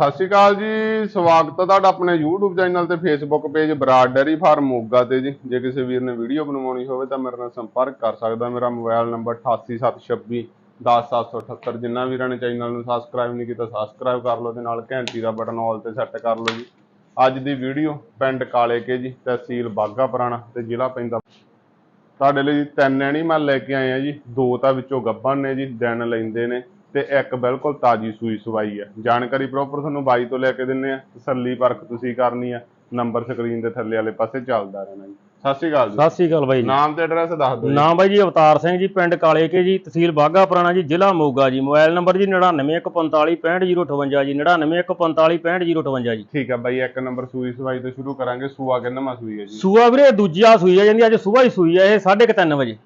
ਸਤਿ ਸ਼੍ਰੀ ਅਕਾਲ ਜੀ, ਸਵਾਗਤ ਹੈ ਤੁਹਾਡਾ ਆਪਣੇ YouTube ਚੈਨਲ ਤੇ Facebook page Brar dairy farm Moga ਤੇ ਜੀ। ਜੇ ਕਿਸੇ ਵੀਰ ਨੇ ਵੀਡੀਓ ਬਣਵਾਉਣੀ ਹੋਵੇ ਤਾਂ ਮੇਰੇ ਨਾਲ ਸੰਪਰਕ ਕਰ ਸਕਦਾ। ਮੇਰਾ ਮੋਬਾਈਲ ਨੰਬਰ 8876 10778 ਜਿੰਨਾ ਵੀਰਾਂ ਨੇ ਚੈਨਲ ਨੂੰ ਸਬਸਕ੍ਰਾਈਬ ਨਹੀਂ ਕੀਤਾ ਸਬਸਕ੍ਰਾਈਬ ਕਰ ਲਓ ਤੇ ਨਾਲ ਘੰਟੀ ਦਾ ਬਟਨ ਆਲ ਤੇ ਸੈੱਟ ਕਰ ਲਓ ਜੀ। ਅੱਜ ਦੀ ਵੀਡੀਓ ਪਿੰਡ ਕਾਲੇ ਕੇ ਜੀ, ਤਹਿਸੀਲ ਬਾਗਾ ਪੁਰਾਣਾ ਤੇ ਜ਼ਿਲ੍ਹਾ ਪੈਂਦਾ। ਤੁਹਾਡੇ ਲਈ ਤਿੰਨ ਐਣੀ ਮੈਂ ਲੈ ਕੇ ਆਏ ਆ ਜੀ। ਦੋ ਤਾਂ ਵਿੱਚੋਂ ਗੱਭਣ ਨੇ ਜੀ, ਦਿਨ ਲੈਂਦੇ ਨੇ। ਤੇ ਇੱਕ ਬਿਲਕੁਲ ਤਾਜੀ ਸੂਈ ਸਵਾਈ ਆ। ਜਾਣਕਾਰੀ ਪ੍ਰੋਪਰ ਤੁਹਾਨੂੰ ਬਾਈ ਤੋਂ ਲੈ ਕੇ ਦਿੰਨੇ ਆ। ਤਸੱਲੀ ਪਰਖ ਤੁਸੀਂ ਕਰਨੀ ਆ। ਨੰਬਰ ਸਕਰੀਨ ਦੇ ਥੱਲੇ ਵਾਲੇ ਪਾਸੇ ਚੱਲਦਾ ਰਹਿਣਾ ਜੀ। ਸਤਿ ਸ਼੍ਰੀ ਅਕਾਲ ਜੀ। ਸਤਿ ਸ੍ਰੀ ਅਕਾਲ ਬਾਈ ਜੀ। ਨਾਮ ਤੇ ਐਡਰੈਸ ਦੱਸ ਦਿਓ ਨਾਮ ਬਾਈ ਜੀ ਅਵਤਾਰ ਸਿੰਘ ਜੀ ਪਿੰਡ ਕਾਲੇ ਕੇ ਜੀ ਤਹਿਸੀਲ ਬਾਗਾ ਪੁਰਾਣਾ ਜੀ ਜ਼ਿਲ੍ਹਾ ਮੋਗਾ ਜੀ। ਮੋਬਾਈਲ ਨੰਬਰ ਜੀ 9915465058 ਜੀ 9915465058 ਜੀ। ਠੀਕ ਆ ਬਾਈ ਇੱਕ ਨੰਬਰ ਸੂਈ ਸਵਾਈ ਤੋਂ ਸ਼ੁਰੂ ਕਰਾਂਗੇ। ਸੂਆ ਕਿੰਨਵਾਂ ਸੂਈ ਹੈ ਜੀ। ਸੂਆ ਵੀਰੇ ਦੂਜਾ ਸੂਈ ਆ ਜਾਂਦੀ ਅੱਜ ਸਵੇਰ ਹੀ ਸੂਈ ਆ ਇਹ 3:30 ਵਜੇ।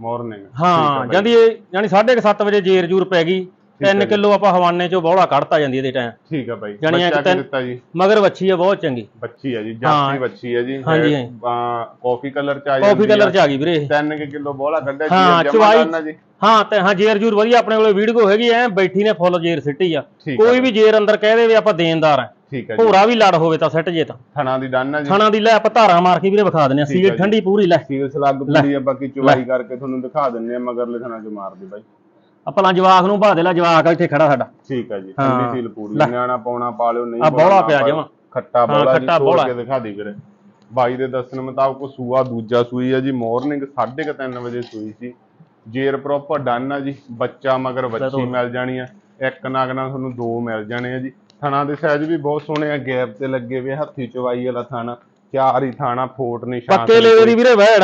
ਮਾਰਨਿੰਗ ਹਾਂ ਜਾਂਦੀ ਇਹ ਜਾਨੀ 7:30 ਵਜੇ ਜੇਰ ਜੂਰ ਪੈ ਗਈ ਹੈ 3 ਕਿਲੋ ਆਪਾਂ ਹਵਾਨੇ ਚੋਂ ਬੌਲਾ ਕੱਢਤਾ ਜਾਂਦੀ ਇਹਦੇ ਟਾਈਮ ਠੀਕ ਆ ਬਾਈ। ਜਾਣੀ ਇੱਕ ਤਿੰਨ- ਦਿੱਤਾ ਜੀ? ਮਗਰ ਵੱਛੀ ਆ ਬਹੁਤ ਚੰਗੀ। ਬੱਚੀ ਹੈ ਜੀ ਹਾਂ। ਜਾਤੀ ਬੱਚੀ ਹੈ ਜੀ। ਹਾਂਜੀ, ਹੈ, ਆ, ਕਾਫੀ ਕਲਰ ਚ ਆ ਕਾਫੀ ਕਲਰ ਚ ਆ ਗਈ ਵੀਰੇ। ਇਹ। 3 ਕਿਲੋ ਬੋਲਾ ਕੱਢਿਆ ਹਾਂ, ਜੀ ਚਵਾਈ- ਜਮਾ ਜੀ। ਹਾਂ ਤੇ ਹਾਂ ਜੇਰ ਜੂਰ ਵਧੀਆ ਆਪਣੇ ਕੋਲੇ ਵੀਡੀਓ ਹੈਗੀ ਐ ਬੈਠੀ ਨੇ ਫੁੱਲ ਜੇਰ ਸਿੱਟੀ ਆ। ਆ ਕੋਈ ਵੀ ਜੇਰ ਅੰਦਰ ਕਹਿ ਦੇਵੇ ਆਪਾਂ ਦੇਣਦਾਰ ਆ। ਠੀਕ ਹੈ ਜੀ ਭੋਰਾ ਵੀ ਲੜ ਹੋਵੇ ਤਾਂ ਸਿੱਟ ਜੇ ਤਾਂ ਥਣਾ ਦੀ ਡਨ ਹੈ ਜੀ ਥਣਾ ਦੀ ਲੈ ਆਪਾਂ ਧਾਰਾਂ ਮਾਰ ਕੇ ਵੀਰੇ ਵਿਖਾ ਦਿੰਦੇ ਆ ਸੀਲ। ਠੰਡੀ ਪੂਰੀ ਲੈ ਸੀਲ ਸਲੱਗ ਪੂਰੀ ਆ ਬਾਕੀ ਚੁਵਾਈ ਕਰਕੇ ਤੁਹਾਨੂੰ ਦਿਖਾ ਦਿੰਨੇ ਆ ਮਗਰਲੇ ਥਣਾ ਚ ਮਾਰਦੀ ਬਾਈ ਆਪਾਂ ਜਵਾਕ ਨੂੰ ਭਾ ਦੇ ਲੈ ਜਵਾਕ ਇੱਥੇ ਖੜਾ ਸਾਡਾ ਠੀਕ ਆ ਜੀ ਹਾਂ। ਠੰਡੀ ਸੀਲ ਪੂਰੀ ਲੈ। ਨਿਆਣਾ ਪਾਉਣਾ ਪਾ ਲਿਓ ਨਹੀਂ ਆ ਬੌਲਾ ਪਿਆ। ਜਮਾਂ। ਖੱਟਾ ਹਾਂ, ਬੋਲਾ ਜੀ ਬੌਲਾ। ਕੇ ਦਿਖਾ ਦੀ ਵੀਰੇ ਬਾਈ ਦੇ ਦੱਸਣ ਮੁਤਾਬਕ ਸੂਆ ਦੂਜਾ ਸੂਈ ਆ ਜੀ ਮਾਰਨਿੰਗ 3:30 ਵਜੇ ਸੂਈ ਸੀ ਜੇਰ ਪ੍ਰੋਪਰ ਡਨ ਆ ਜੀ ਬੱਚਾ ਮਗਰ ਬੱਚੀ। ਮਿਲ ਜਾਣੀ ਆ ਇੱਕ ਨਗ ਨਾਲ ਤੁਹਾਨੂੰ ਦੋ ਮਿਲ ਜਾਣੇ ਆ ਜੀ ਥਣਾ ਦੇ ਸਾਈਜ਼ ਵੀ ਬਹੁਤ ਸੋਹਣੇ ਆ ਗੈਪ ਤੇ ਲੱਗੇ ਵੇ ਹੱਥੀ ਚਵਾਈ ਵਾਲਾ ਥਾਣਾ ਚਾਰ ਹੀ ਥਾਣਾ ਫੋਟ ਨਿਸ਼ਾਨ ਪੱਕੇ ਲੇਵੇ ਦੀ ਵੀਰੇ ਵਹਿੜ।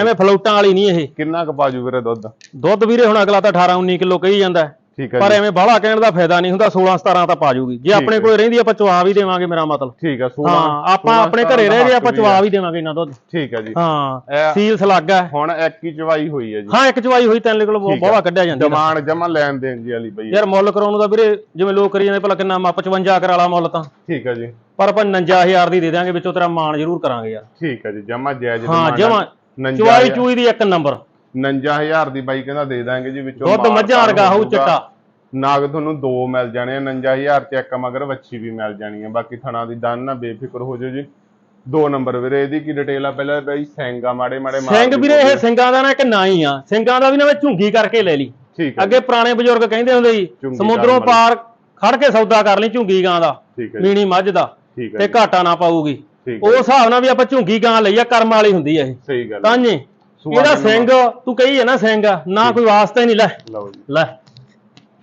ਐਵੇਂ ਫਲੋਟਾਂ ਵਾਲੀ ਨਹੀਂ ਇਹ ਕਿੰਨਾ ਕੁ ਬਾਜੂ ਵੀਰੇ ਦੁੱਧ ਦੁੱਧ ਵੀਰੇ ਹੁਣ ਅਗਲਾ ਤਾਂ 18 19 ਕਿਲੋ ਕਹੀ ਜਾਂਦਾ। ਠੀਕ ਹੈ ਪਰ ਐਵੇਂ ਬਾਹਲਾ ਕਹਿਣ ਦਾ ਫਾਇਦਾ ਨਹੀਂ ਹੁੰਦਾ 16 17 ਤਾਂ ਪਾ ਜੂਗੀ। ਜੇ ਆਪਣੇ ਹੈ। ਕੋਲ ਰਹਿੰਦੀ ਆਪਾਂ ਚਵਾ ਵੀ ਦੇਵਾਂਗੇ ਮੇਰਾ ਮਤਲਬ। ਠੀਕ 16 ਹਾਂ ਆਪਾਂ ਆਪਣੇ ਘਰੇ ਰਹਿ ਗਏ ਆਪਾਂ ਚਵਾ ਵੀ ਦੇਵਾਂਗੇ ਇਹਨਾਂ ਦੁੱਧ। ਠੀਕ ਹੈ ਜੀ। ਹਾਂ ਸੀਲ ਸਲੱਗ ਹੈ। ਹੁਣ ਇੱਕ ਹੀ ਚਵਾਈ ਹੋਈ ਹੈ ਜੀ। ਹਾਂ ਇੱਕ ਚਵਾਈ ਹੋਈ ਤਿੰਨ ਕਿਲੋ। ਬੋਲਾ ਕੱਢਿਆ ਜਾਂਦਾ। ਡਿਮਾਂਡ ਜਮਾ ਲੈਣ ਦੇਣ ਜੀ ਵਾਲੀ ਬਈ। ਯਾਰ ਮੁੱਲ ਕਰਾਉਣ ਨੂੰ ਤਾਂ ਵੀਰੇ ਜਿਵੇਂ ਲੋਕ ਕਰੀ ਜਾਂਦੇ ਭਲਾ ਕਿੰਨਾ ਮਾ 55 ਕਰਾ ਲਾ ਮੁੱਲ ਤਾਂ। ਠੀਕ ਹੈ ਜੀ। ਪਰ ਆਪਾਂ 59000 ਦੀ ਦੇ ਦਾਂਗੇ ਵਿੱਚੋਂ ਤੇਰਾ ਮਾਣ ਜ਼ਰੂਰ ਕਰਾਂਗੇ ਯਾਰ। ਠੀਕ ਹੈ ਜੀ ਜਮਾ ਜਾਇਜ਼ ਹਾਂ ਜਮਾ। ਚਵਾਈ ਚੂਈ ਦੀ ਇੱਕ ਨੰਬਰ। 59000 ਦੀ ਬਾਈ ਕਹਿੰਦਾ ਦੇ ਦਾਂਗੇ ਜੀ ਵਿੱਚੋਂ ਦੁੱਧ ਮਾਲ ਮੱਝਾਂ ਵਰਗਾ ਹੋਊ। ਚਿੱਟਾ ਨਾਗ ਤੁਹਾਨੂੰ ਦੋ ਮਿਲ ਜਾਣੇ ਆ 59000 ਚ ਇੱਕ ਮਗਰ ਵੱਛੀ ਵੀ ਮਿਲ ਜਾਣੀ ਆ। ਬਾਕੀ ਥਣਾ ਦੀ ਦਨ ਨਾ ਬੇਫਿਕਰ ਹੋ ਜਾਓ ਜੀ। ਦੋ ਨੰਬਰ ਵੀਰੇ ਇਹਦੀ ਕੀ ਡਿਟੇਲ ਆ? ਪਹਿਲਾਂ ਬਈ ਸੈਂਗਾ ਮਾੜੇ ਮਾੜੇ ਮਾਰ ਸਿੰਘ ਵੀਰੇ ਜੀ। ਇਹ ਸਿੰਘਾਂ ਦਾ ਨਾ ਇੱਕ ਨਾਂ ਹੀ ਆ। ਸਿੰਘਾਂ ਦਾ ਵੀ ਨਾ ਮੈਂ ਝੁੰਗੀ ਕਰਕੇ ਲੈ ਲਈ। ਠੀਕ ਹੈ ਅੱਗੇ ਪੁਰਾਣੇ ਬਜ਼ੁਰਗ ਕਹਿੰਦੇ ਹੁੰਦੇ ਸੀ ਸਮੁੰਦਰੋਂ ਪਾਰ ਖੜ ਕੇ ਸੌਦਾ ਕਰ ਲਈ ਝੁੰਗੀ ਗਾਂ ਦਾ ਜੀ, ਮੀਣੀ ਮੱਝ ਦਾ ਤੇ ਜੀ, ਘਾਟਾ ਨਾ ਪਾਊਗੀ। ਜੀ, ਹਿਸਾਬ ਨਾਲ ਵੀ ਆਪਾਂ ਝੁੰਗੀ ਗਾਂ ਲਈ ਆ ਕਰਮ ਵਾਲੀ ਹੁੰਦੀ ਆ ਇਹ। ਸਹੀ ਗੱਲ। ਤਾਂਜੇ ਸੂਆ ਇਹਦਾ ਸਿੰਘ ਤੂੰ ਕਹੀ ਹੈ ਨਾ ਸਿੰਘ ਨਾ ਕੋਈ ਵਾਸਤਾ ਹੀ ਨਹੀਂ ਲੈ। ਲਓ ਜੀ। ਲੈ।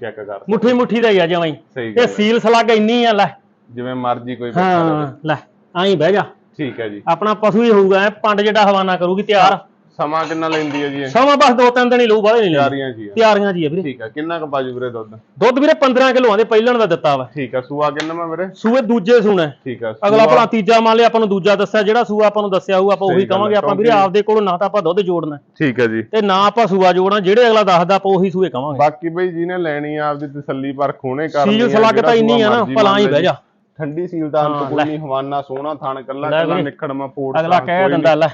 ਚੈੱਕ ਕਰ। ਮੁੱਠੀ ਮੁੱਠੀ ਦਾ ਹੀ ਆ ਜਮਾਈ ਇਹ। ਸੀਲ ਸਲੱਗ ਇੰਨੀ ਆ ਲੈ। ਜਿਵੇਂ ਮਰਜ਼ੀ ਕੋਈ ਹਾਂ ਲੈ ਆਈ ਬਹਿ ਜਾ। ਠੀਕ ਹੈ ਜੀ। ਆਪਣਾ ਪਸ਼ੂ ਹੀ ਹੋਊਗਾ ਐਂ ਪੰਡ ਜਿਹੜਾ ਹਵਾਨਾ ਕਰੂਗੀ ਤਿਆਰ। ਸਮਾਂ ਕਿੰਨਾ ਲੈਂਦੀ ਹੈ ਜੀ ਇਹ? ਸਮਾਂ ਬਸ ਦੋ ਤਿੰਨ ਦਿਨ ਹੀ ਲਊ ਬਾਹਲੇ ਨਹੀਂ ਲੈਂਦੀ। ਤਿਆਰੀਆਂ ਜੀ ਆ। ਤਿਆਰੀਆਂ ਜੀ ਆ ਵੀਰੇ। ਠੀਕ ਹੈ ਕਿੰਨਾ ਕੁ ਬਾਜੂ ਵੀਰੇ ਦੁੱਧ? ਦੁੱਧ ਵੀਰੇ 15 ਕਿਲੋ ਦੇ ਪਹਿਲਣ ਦਾ ਦਿੱਤਾ ਵਾ। ਠੀਕ ਹੈ ਸੂਆ ਕਿੰਨਾ ਮੈਂ ਵੀਰੇ? ਸੂਏ ਦੂਜੇ ਸੂਣਾ ਠੀਕ ਹੈ ਅਗਲਾ ਸੂਆ- ਭਲਾ ਤੀਜਾ ਮੰਨ ਲਿਆ ਆਪਾਂ ਨੂੰ ਦੂਜਾ ਦੱਸਿਆ ਜਿਹੜਾ ਸੂਆ ਆਪਾਂ ਨੂੰ ਦੱਸਿਆ ਹੋਊ ਆਪਾਂ ਉਹੀ ਗੱਲ ਕਵਾਂਗੇ ਆਪਾਂ ਵੀਰੇ ਕਿਉਂਕਿ- ਆਪਦੇ ਕੋਲੋਂ ਨਾ ਤਾਂ ਆਪਾਂ ਦੁੱਧ ਜੋੜਨਾ। ਠੀਕ ਹੈ ਜੀ। ਤੇ ਨਾ ਆਪਾਂ ਸੂਆ ਜੋੜਨਾ ਜਿਹੜੇ ਅਗਲਾ ਦੱਸਦਾ ਆਪਾਂ ਉਹੀ ਸੂਏ ਕਵਾਂਗੇ। ਬਾਕੀ ਬਈ ਜਿਹਨੇ ਲੈਣੀ ਆ ਆਪਦੀ ਤਸੱਲੀ ਪਰ ਖੋਣੇ ਕਰਨੀ ਸੀਲ ਸਲੱਗ ਤਾਂ ਇੰਨੀ ਆ ਨਾ ਭਲਾ ਹੀ ਬਹਿ ਜਾ। ਠੰਡੀ ਸੀਲ ਦਾ ਅੰਤ ਹਾਂ, ਕੋਈ ਲੈ। ਨਹੀਂ ਹਵਾਨਾ ਸੋਹਣਾ ਥਾਣ ਕੱਲਾ ਲੈ ਕੱਲਾ ਵੀਰੇ। ਫੋੜ ਅਗਲਾ ਕਹਿ ਦਿੰਦਾ ਲੈ।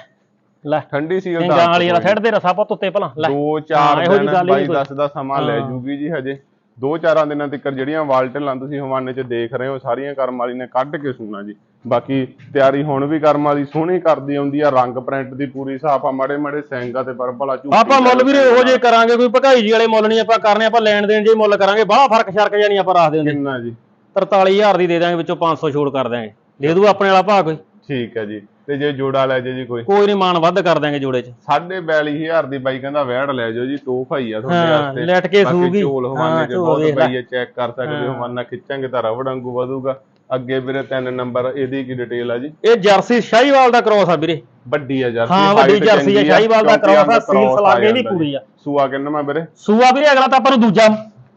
ਲੈ। ਠੰਡੀ ਦਾ ਸਿੰਘਾਂ ਅੰਤ ਵਾਲੀ ਵਾਲਾ। ਛੱਡ ਦੇ ਰਸਾ ਪੁੱਤ ਉੱਤੇ ਭਲਾ। ਲੈ। ਦੋ ਹਾਂ, ਚਾਰ ਇਹੋ ਜਿਹੀ ਦਿਨ ਗੱਲ ਹੀ ਬਾਈ ਨੀ ਕੋਈ। ਦਸ ਦਾ ਸਮਾਂ ਲੈ। ਜੂਗੀ ਜੀ ਹਜੇ। ਦੋ ਚਾਰਾਂ ਦਿਨਾਂ ਤੱਕ ਜਿਹੜੀਆਂ ਵਾਲਟਲਾਂ ਤੁਸੀਂ ਹਵਾਨੇ 'ਚ ਦੇਖ ਰਹੇ ਹੋ ਸਾਰੀਆਂ ਕਰਮ ਵਾਲੀ ਨੇ ਕੱਢ ਕੇ ਸੁਣਾ ਜੀ। ਬਾਕੀ ਤਿਆਰੀ ਹੁਣ ਵੀ ਕਰਮ ਵਾਲੀ ਸੋਹਣੀ ਕਰਦੀ ਆਉਂਦੀ ਆ ਰੰਗ ਪ੍ਰਿੰਟ ਦੀ ਪੂਰੀ ਸਾਫ਼ ਆ ਮਾੜੇ ਮਾੜੇ ਸੈਂਗਾ ਤੇ ਪਰ ਭਲਾ ਝੂਠੀ ਆਪਾਂ ਮੁੱਲ ਵੀਰੇ ਉਹੋ ਜੇ ਕਰਾਂਗੇ। ਕੋਈ ਭਕਾਈ ਜੀ ਵਾਲੇ ਮੁੱਲ ਨਹੀਂ ਆਪਾਂ ਕਰਨੇ ਆਪਾਂ ਲੈਣ ਦੇਣ ਜੇ ਮੁੱਲ ਕਰਾਂਗੇ ਬਾਹਲਾ ਫ਼ਰਕ ਸ਼ਰਕ ਜਾਨੀ ਆਪਾਂ ਰੱਖ ਦਿੰਦੇ ਕਿੰਨਾ ਜੀ। 43000 ਦੀ ਦੇ ਦਾਂਗੇ ਵਿੱਚੋਂ 500 ਛੋੜ ਕਰ ਦਾਂਗੇ ਦੇ ਦੂ ਆਪਣੇ ਵਾਲਾ ਭਾ ਕੋਈ। ਠੀਕ ਹੈ ਜੀ। ਤੇ ਜੇ ਜੋੜਾ ਲੈ ਜੇ ਜੀ ਕੋਈ। ਕੋਈ ਨਹੀਂ ਮਾਨ ਵੱਧ ਕਰ ਦਾਂਗੇ ਜੋੜੇ 'ਚ। ਸਾਢੇ 42000 ਦੀ ਬਾਈ ਕਹਿੰਦਾ ਵੈੜ ਲੈ ਜਾਓ ਜੀ ਤੋਹਫਾ ਹੀ ਆ ਤੁਹਾਡੇ ਹਾਂ, ਵਾਸਤੇ। ਲੈਟ ਕੇ ਸੂਗੀ। ਝੋਲ ਹਵਾਨੇ ਝੋਲ ਬਹੁਤ। ਪਈ ਹੈ ਚੈੱਕ ਕਰ ਸਕਦੇ ਹੋ ਹਵਾਨਾ ਖਿੱਚਾਂਗੇ ਤਾਂ ਰਬੜ ਵਾਂਗੂ ਵਧੂਗਾ। ਅੱਗੇ ਵੀਰੇ ਤਿੰਨ ਨੰਬਰ ਇਹਦੀ ਕੀ ਡਿਟੇਲ ਆ ਜੀ? ਇਹ ਜਰਸੀ ਸ਼ਾਹੀਵਾਲ ਦਾ ਕ੍ਰੋਸ ਆ ਵੀਰੇ। ਵੱਡੀ ਆ ਜਰਸੀ ਹਾਂ ਵੱਡੀ ਜਰਸੀ ਚੰਗੀ ਸ਼ਾਹੀਵਾਲ ਦਾ ਕ੍ਰੋਸ ਆ ਆਹ ਸੀਲ cross ਸਲਾਗੇ ਦੀ ਜਾਂਦਾ ਪੂਰੀ ਆ। ਸੂਆ ਕਿੰਨਾ ਮੈਂ ਵੀਰੇ? ਸੂਆ ਵੀਰੇ ਅਗਲਾ ਤਾਂ ਆਪਾਂ ਨੂੰ ਦੂਜਾ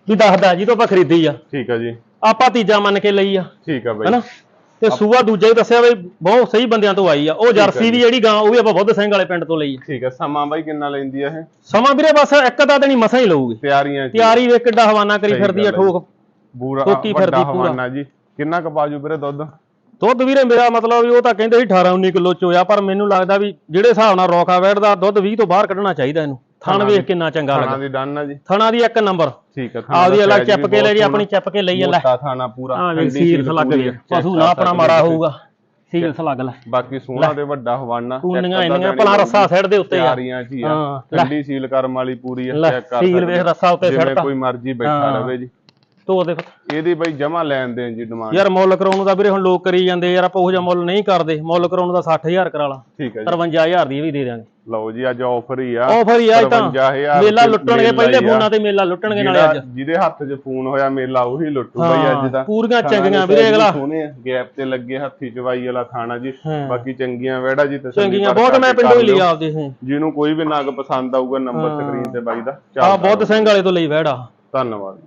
ਵੀ ਦੱਸਦਾ ਜਿਹਦੋਂ ਆਪਾਂ ਖਰੀਦੀ ਆ। ਠੀਕ ਆ ਜੀ। ਆਪਾਂ ਤੀਜਾ ਮੰਨ ਕੇ ਲਈ ਆ। ਠੀਕ ਆ ਬਾਈ। ਹੈਨਾ? ਤੇ ਸੂਆ ਦੂਜਾ ਹੀ ਦੱਸਿਆ ਬਈ ਬਹੁਤ ਸਹੀ ਬੰਦਿਆਂ ਤੋਂ ਆਈ ਆ। ਉਹ ਜਰਸੀ ਵੀ ਜਿਹੜੀ ਗਾਂ ਉਹ ਵੀ ਆਪਾਂ ਬੁੱਧ ਸਿੰਘ ਵਾਲੇ ਪਿੰਡ ਤੋਂ ਲਈ ਆ। ਠੀਕ ਆ ਸਮਾਂ ਬਾਈ ਕਿੰਨਾ ਲੈਂਦੀ ਆ ਇਹ? ਸਮਾਂ ਵੀਰੇ ਬਸ ਇੱਕ ਅੱਧਾ ਦਿਨ ਹੀ ਮਸਾਂ ਹੀ ਲਊਗੀ। ਤਿਆਰੀਆਂ ਤਿਆਰੀ ਵੇਖ ਕਿੱਡਾ ਹਵਾਨਾ ਕਰੀ ਫਿਰਦੀ ਆ। ਠੋਕ। ਬੂਰਾ ਠੋਕੀ ਵੱਡਾ ਫਿਰਦੀ ਪੂਰਾ। ਹਵਾਨਾ ਜੀ। ਕਿੰਨਾ ਕ ਬਾਜੂ ਵੀਰੇ ਦੁੱਧ? ਦੁੱਧ ਵੀਰੇ ਮੇਰਾ ਮਤਲਬ ਵੀ ਉਹ ਤਾਂ ਕਹਿੰਦੇ ਸੀ 18 19 ਕਿਲੋ ਚ ਹੋਇਆ ਪਰ ਮੈਨੂੰ ਲੱਗਦਾ ਵੀ ਜਿਹੜੇ ਹਿਸਾਬ ਨਾਲ ਰੋਕਾ ਵੈੜ ਦਾ ਦੁੱਧ 20 ਤੋਂ ਬਾਹਰ ਕੱਢਣਾ ਚਾਹੀਦਾ ਇਹਨੂੰ। ਥਣ ਵੇਖ ਕਿੰਨਾ ਚੰਗਾ ਥਾਣਾ ਲੱਗਾ ਦੀ ਡਨ ਆ ਜੀ। ਥਣਾ ਦੀ ਇੱਕ ਨੰਬਰ। ਠੀਕ ਆ ਥਾਣਾ ਆਪਦੀ ਅਲੱਗ ਚੱਪ ਕੇ ਲੈ ਜੀ ਆਪਣੀ ਚੱਪ ਕੇ ਲਈ ਲੈ ਮੋਟਾ ਥਾਣਾ ਪੂਰਾ ਆ ਵੇਖ ਸੀਲ ਲੱਗ ਗਈ ਪਸ਼ੂ ਨਾ ਆਪਣਾ ਮਾਰਾ ਜੀ। ਹੋਊਗਾ। ਸੀਲ ਲੱਗ ਲੈ। ਬਾਕੀ ਸੋਹਣਾ ਤੇ ਵੱਡਾ ਹਵਾਨਾ ਕੂਣੀਆਂ ਇੰਨੀਆਂ ਭਲਾ ਰੱਸਾ ਸੈੱਡ ਦੇ ਉੱਤੇ ਆ। ਤਿਆਰੀਆਂ ਚ ਹੀ ਹਾਂ। ਠੰਡੀ ਸੀਲ ਕਰਮ ਵਾਲੀ ਪੂਰੀ ਚੈੱਕ ਕਰ ਸੀਲ ਵੇਖ ਰੱਸਾ ਉੱਤੇ ਜਿਵੇਂ ਸਿੱਟਤਾ। ਕੋਈ ਮਰਜ਼ੀ ਬੈਠਾ ਹਾਂ। ਰਵੇ ਜੀ। ਤੋ ਦੇ ਇਹਦੀ ਬਈ ਜਮਾ ਲੈਣ ਦੇਣ ਜੀ ਡਿਮਾਂਡ ਯਾਰ ਮੁੱਲ ਕਰਾਉਣ ਨੂੰ ਤਾਂ ਵੀਰੇ ਹੁਣ ਲੋਕ ਕਰੀ ਜਾਂਦੇ ਯਾਰ ਆਪਾਂ ਉਹ ਜਿਹਾ ਮੁੱਲ ਨਹੀਂ ਕਰਦੇ। ਮੁੱਲ ਕਰਾਉਣ ਤਾਂ 60000 ਕਰਾ ਲਾ। ਠੀਕ ਹੈ ਜੀ। 53000 ਦੀ ਵੀ ਦੇ ਦਿਆਂਗੇ। ਲਓ ਜੀ ਅੱਜ ਆਫਰ ਹੀ ਆ। ਆਫਰ ਹੀ ਆ ਤਾਂ। 53,000 ਮੇਲਾ ਲੁੱਟਣਗੇ ਪਹਿਲੇ। ਫੋਨਾਂ ਤੇ ਮੇਲਾ ਲੁੱਟਣਗੇ ਨਾਲੇ ਅੱਜ। ਜਿਹਦੇ ਹੱਥ 'ਚ ਫੋਨ ਹੋਇਆ ਮੇਲਾ ਉਹੀ ਲੁੱਟੂ ਬਈ ਅੱਜ ਦਾ ਪੂਰੀਆਂ ਚੰਗੀਆਂ ਦੇ ਵੀਰੇ ਅਗਲਾ। ਸੋਹਣੇ ਗੈਪ ਤੇ ਲੱਗੇ ਹੱਥੀ ਚਵਾਈ ਵਾਲਾ ਥਾਣਾ ਜੀ। ਬਾਕੀ ਚੰਗੀਆਂ ਵੈੜਾ ਜੀ ਤਸੱਲੀ ਚੰਗੀਆਂ ਬਹੁਤ ਮੈਂ ਪਿੰਡੋਂ ਹੀ। ਲਿਆ ਆਪਦੇ ਜਿਹਨੂੰ ਕੋਈ ਵੀ ਨਗ ਪਸੰਦ ਆਊਗਾ ਨੰਬਰ ਸਕਰੀਨ ਤੇ ਬਾਈ ਦਾ। ਚੱਲਦਾ ਬਹੁਤ ਸਿੰਘ ਵਾਲੇ ਤੋਂ ਲਈ ਵਹਿੜਾ। ਧੰਨਵਾਦ।